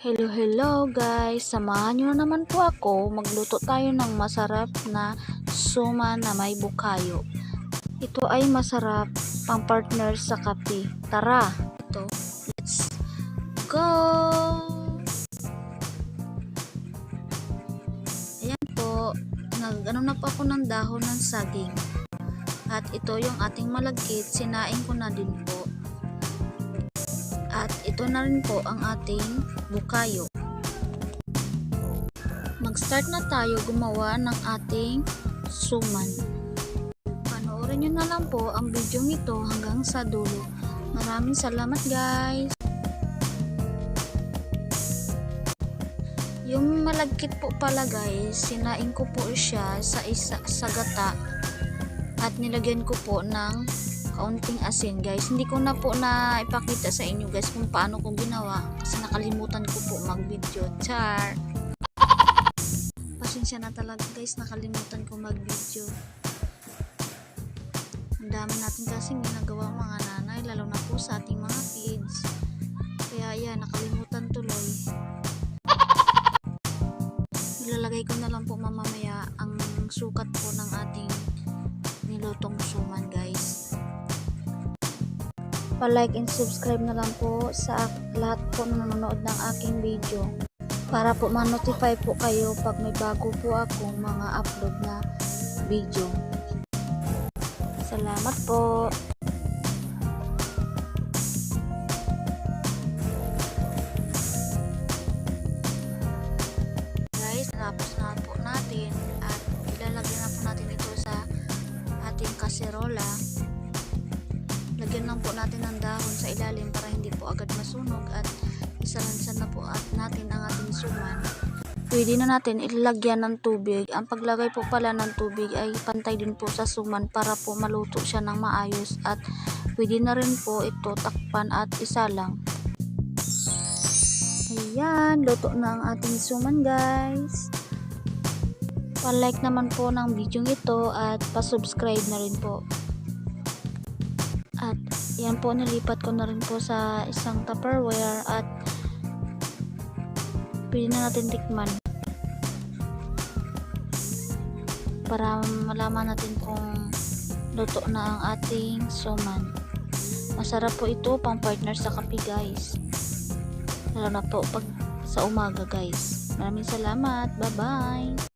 Hello, hello guys! Samahan nyo na naman po ako. Magluto tayo ng masarap na suma na may bukayo. Ito ay masarap pang partner sa kape. Tara! Ito, let's go! Ayan po, nag ano na po ako ng dahon ng saging. At ito yung ating malagkit, sinain ko na din po. At ito na rin po ang ating bukayo. Mag-start na tayo gumawa ng ating suman. Panoorin nyo na lang po ang video ito hanggang sa dulo. Maraming salamat guys! Yung malagkit po pala guys, sinain ko po siya sa isa sa gata at nilagyan ko po ng kaunting asin guys. Hindi ko na po na ipakita sa inyo guys kung paano ko ginawa kasi nakalimutan ko po mag video. Char! Pasensya na talaga guys, nakalimutan ko mag video. Ang dami natin kasi ginagawa mga nanay, lalo na po sa ating mga kids. Kaya yan, nakalimutan tuloy. Ilalagay ko na lang po mamamaya ang sukat po ng ating nilutong guys pa-like and subscribe na lang po sa lahat po na nanonood ng aking video para po ma-notify po kayo pag may bago po akong mga upload na video. Salamat po. Guys, natapos na po natin at ilalagay na po natin ito sa ating kaserola lagyan lang po natin ng dahon sa ilalim para hindi po agad masunog at isalansan na po at natin ang ating suman. Pwede na natin ilagyan ng tubig. Ang paglagay po pala ng tubig ay pantay din po sa suman para po maluto siya ng maayos at pwede na rin po ito takpan at isalang. Ayan luto na ang ating suman guys. Pa-like naman po ng video ito at pa-subscribe na rin po yan po nilipat ko na rin po sa isang tupperware at pwede na natin tikman. Para malaman natin kung luto na ang ating suman. Masarap po ito pang partner sa kape guys. Lalo na po pag sa umaga guys. Maraming salamat. Bye bye